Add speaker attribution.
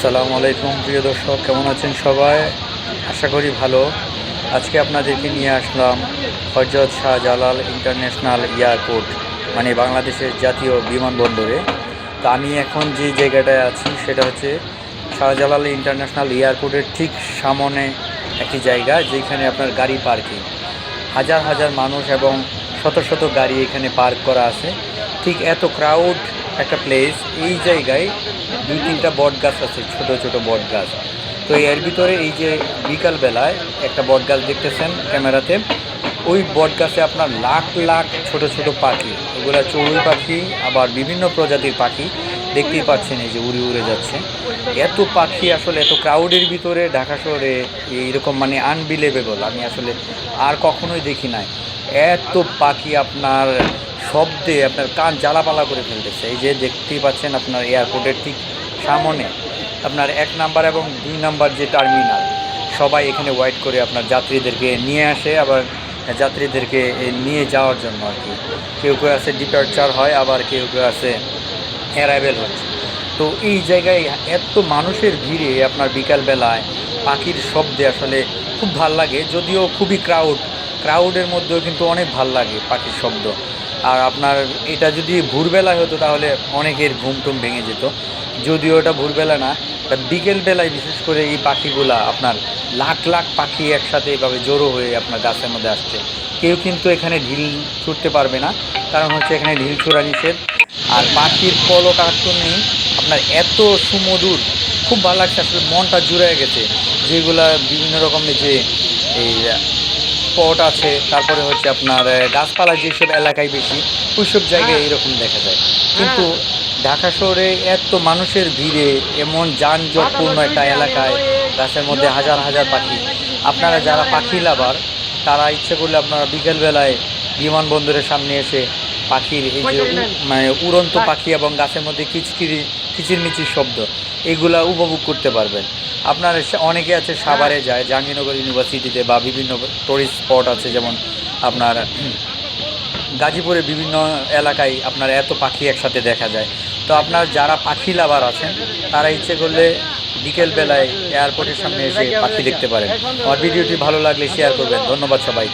Speaker 1: আসসালামু আলাইকুম, প্রিয় দর্শক, কেমন আছেন সবাই? আশা করি ভালো। আজকে আপনাদেরকে নিয়ে আসলাম হজরত শাহজালাল ইন্টারন্যাশনাল এয়ারপোর্ট মানে বাংলাদেশের জাতীয় বিমানবন্দরে। তো আমি এখন যে জায়গাটায় আছি, সেটা হচ্ছে শাহজালাল ইন্টারন্যাশনাল এয়ারপোর্টের ঠিক সামনে একটি জায়গা, যেখানে আপনার গাড়ি পার্কিং। হাজার হাজার মানুষ এবং শত শত গাড়ি এখানে পার্ক করা আছে। ঠিক এত ক্রাউড একটা প্লেস এই জায়গায় দুই তিনটা বট গাছ আছে, ছোট ছোট বট গাছ। তো এর ভিতরে এই যে বিকালবেলায় একটা বট গাছ দেখতেছেন ক্যামেরাতে, ওই বট গাছে আপনার লাখ লাখ ছোট ছোট পাখি। ওগুলা চড়ুই পাখি, আবার বিভিন্ন প্রজাতির পাখি দেখতেই পাচ্ছেন এই যে উড়ে উড়ে যাচ্ছে। এত পাখি আসলে, এত ক্রাউডের ভিতরে ঢাকা শহরে এইরকম মানে আনবিলেভেবল আমি আসলে আর কখনোই দেখি নাই। এত পাখি আপনার শব্দে আপনার কান জ্বালাপালা করে ফেলতেছে। এই যে দেখতেই পাচ্ছেন আপনার এয়ারপোর্টের ঠিক সামনে আপনার এক নাম্বার এবং দুই নাম্বার যে টার্মিনাল, সবাই এখানে ওয়েট করে আপনার যাত্রীদেরকে নিয়ে আসে, আবার যাত্রীদেরকে নিয়ে যাওয়ার জন্য আর কি। কেউ কেউ আছে ডিপার্চার হয়, আবার কেউ কেউ আছে অ্যারাইভেল হচ্ছে। তো এই জায়গায় এত মানুষের ভিড়ে আপনার বিকালবেলায় পাখির শব্দে আসলে খুব ভালো লাগে, যদিও খুবই ক্রাউড ক্রাউডের মধ্যেও কিন্তু অনেক ভালো লাগে পাখির শব্দ। আর আপনার এটা যদি ভোরবেলায় হতো তাহলে অনেকের ঘুম টুম ভেঙে যেত। যদিও এটা ভোরবেলা না, তা বিকেলবেলায় বিশেষ করে এই পাখিগুলা আপনার লাখ লাখ পাখি একসাথে এভাবে জড়ো হয়ে আপনার গাছের মধ্যে আসছে। কেউ কিন্তু এখানে ঢিল ছুটতে পারবে না, কারণ হচ্ছে এখানে ঢিল ছোড়া নিষেধ। আর পাখির পলক নেই, আপনার এত সুমধুর, খুব ভালো লাগছে, আসলে মনটা জুড়ে গেছে। যেগুলা বিভিন্ন রকমের যে এই স্পট আছে তারপরে হচ্ছে আপনার গাছপালা যেসব এলাকায় বেশি ওইসব জায়গায় এরকম দেখা যায়। কিন্তু ঢাকা শহরে এত মানুষের ভিড়ে এমন যানজটপূর্ণ একটা এলাকায় গাছের মধ্যে হাজার হাজার পাখি। আপনারা যারা পাখি লাভার তারা ইচ্ছে করলে আপনারা বিকেলবেলায় বিমানবন্দরের সামনে এসে পাখির এই যে মানে উড়ন্ত পাখি এবং গাছের মধ্যে কিচকিরি কিচিরমিচির শব্দ, এগুলা উপভোগ করতে পারবেন। আপনার অনেকে আছে সাভারে যায়, জাহাঙ্গীরনগর ইউনিভার্সিটিতে বা বিভিন্ন টুরিস্ট স্পট আছে, যেমন আপনার গাজীপুরে বিভিন্ন এলাকায় আপনার এত পাখি একসাথে দেখা যায়। তো আপনার যারা পাখি লাভার আছেন, তারা ইচ্ছে করলে বিকেলবেলায় এয়ারপোর্টের সামনে এসে পাখি দেখতে পারেন। আমার ভিডিওটি ভালো লাগলে শেয়ার করবেন। ধন্যবাদ সবাই